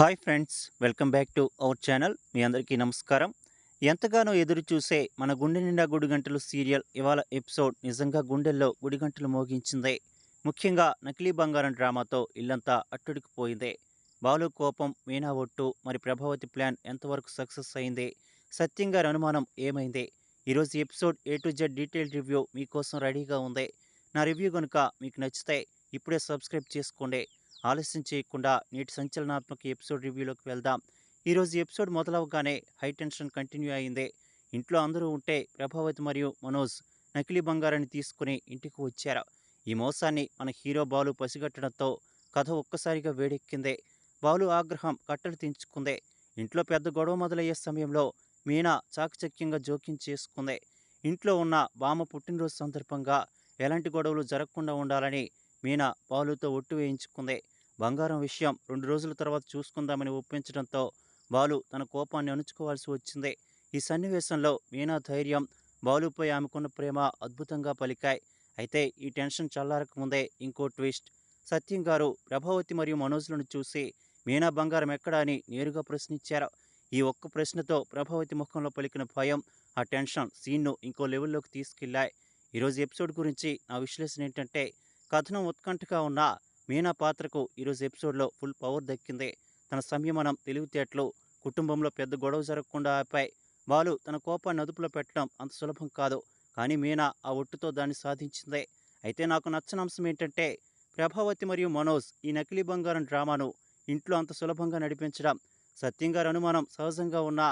Hi friends welcome back to our channel. మీ అందరికీ నమస్కారం. ఎంతగానో ఎదురు చూసే మన గుండె నిండా గుడిగంటలు సీరియల్ ఇవాళ ఎపిసోడ్ నిజంగా గుండెల్లో గుడిగంటలు మోగించిందే. ముఖ్యంగా నకిలీ బంగారం డ్రామాతో ఇల్లంతా అట్టుడికిపోయిందే. బాలు కోపం మీనా ఒట్టు మరి ప్రభావతి ప్లాన్ ఎంతవరకు సక్సెస్ అయింది? సత్యంగా అనుమానం ఏమైంది? ఈరోజు episode A to Z detail review మీకోసం రెడీగా ఉంది. నా రివ్యూ కనుక మీకు నచ్చితే ఇప్పుడే సబ్స్క్రైబ్ చేసుకోండి. ఆలస్యం చేయకుండా నేటి సంచలనాత్మక ఎపిసోడ్ రివ్యూలోకి వెళ్దాం. ఈరోజు ఎపిసోడ్ మొదలవగానే హై టెన్షన్ కంటిన్యూ అయింది. ఇంట్లో అందరూ ఉంటే ప్రభావతి మరియు మనోజ్ నకిలీ బంగారాన్ని తీసుకుని ఇంటికి వచ్చారు. ఈ మోసాన్ని మన హీరో బాలు పసిగట్టడంతో కథ ఒక్కసారిగా వేడెక్కింది. బాలు ఆగ్రహం కట్టలు తెంచుకుంది. ఇంట్లో పెద్ద గొడవ మొదలయ్యే సమయంలో మీనా చాకచక్యంగా జోక్యం చేసుకుంది. ఇంట్లో ఉన్న బామ్మ పుట్టినరోజు సందర్భంగా ఎలాంటి గొడవలు జరగకుండా ఉండాలని మీనా బాలుతో ఒట్టు వేయించుకుంది. బంగారం విషయం రెండు రోజుల తర్వాత చూసుకుందామని ఒప్పించడంతో బాలు తన కోపాన్ని అణుచుకోవాల్సి వచ్చింది. ఈ సన్నివేశంలో మీనా ధైర్యం బాలుపై ఆమెకున్న ప్రేమ అద్భుతంగా పలికాయి. అయితే ఈ టెన్షన్ చల్లారక ముందే ఇంకో ట్విస్ట్. సత్యం గారు ప్రభావతి మరియు మనోజ్లను చూసి మీనా బంగారం ఎక్కడా అని నేరుగా ప్రశ్నించారు. ఈ ఒక్క ప్రశ్నతో ప్రభావతి ముఖంలో పలికిన భయం ఆ టెన్షన్ సీన్ను ఇంకో లెవెల్లోకి తీసుకెళ్ళాయి. ఈరోజు ఎపిసోడ్ గురించి నా విశ్లేషణ ఏంటంటే కథనం ఉత్కంఠగా ఉన్న మీనా పాత్రకు ఈరోజు ఎపిసోడ్లో ఫుల్ పవర్ దక్కింది. తన సంయమనం తెలివితేటలు కుటుంబంలో పెద్ద గొడవ జరగకుండా ఆపాయి. బాలు తన కోపాన్ని అదుపులో పెట్టడం అంత సులభం కాదు. కానీ మీనా ఆ ఒట్టుతో దాన్ని సాధించింది. అయితే నాకు నచ్చని అంశం ఏంటంటే ప్రభావతి మరియు మనోజ్ ఈ నకిలీ బంగారం డ్రామాను ఇంట్లో అంత సులభంగా నడిపించడం. సత్యం గారి అనుమానం సహజంగా ఉన్న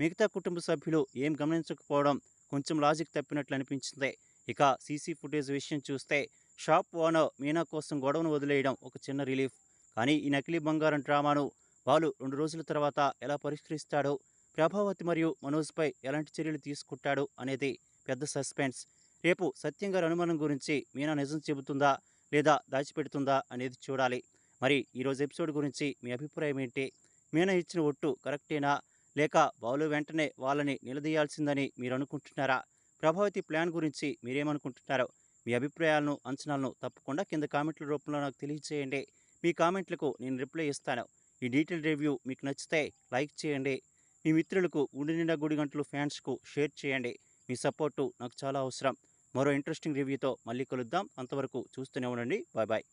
మిగతా కుటుంబ సభ్యులు ఏం గమనించకపోవడం కొంచెం లాజిక్ తప్పినట్లు అనిపించింది. ఇక సీసీ ఫుటేజ్ విషయం చూస్తే షాప్ ఓనర్ మీనా కోసం గొడవను వదిలేయడం ఒక చిన్న రిలీఫ్. కానీ ఈ నకిలీ బంగారం డ్రామాను బాలు రెండు రోజుల తర్వాత ఎలా పరిష్కరిస్తాడో ప్రభావతి మరియు మనోజ్పై ఎలాంటి చర్యలు తీసుకుంటాడో అనేది పెద్ద సస్పెన్స్. రేపు సత్యం గారి అనుమానం గురించి మీనా నిజం చెబుతుందా లేదా దాచిపెడుతుందా అనేది చూడాలి. మరి ఈరోజు ఎపిసోడ్ గురించి మీ అభిప్రాయం ఏంటి? మీనా ఇచ్చిన ఒట్టు కరెక్టేనా? లేక బాలు వెంటనే వాళ్ళని నిలదీయాల్సిందని మీరు అనుకుంటున్నారా? ప్రభావతి ప్లాన్ గురించి మీరేమనుకుంటున్నారో మీ అభిప్రాయాలను అంచనాలను తప్పకుండా కింద కామెంట్ల రూపంలో నాకు తెలియజేయండి. మీ కామెంట్లకు నేను రిప్లై ఇస్తాను. ఈ డీటెయిల్ రివ్యూ మీకు నచ్చితే లైక్ చేయండి. మీ మిత్రులకు గుండె నిండా గుడి గంటలు ఫ్యాన్స్కు షేర్ చేయండి. మీ సపోర్టు నాకు చాలా అవసరం. మరో ఇంట్రెస్టింగ్ రివ్యూతో మళ్ళీ కలుద్దాం. అంతవరకు చూస్తూనే ఉండండి. Bye bye.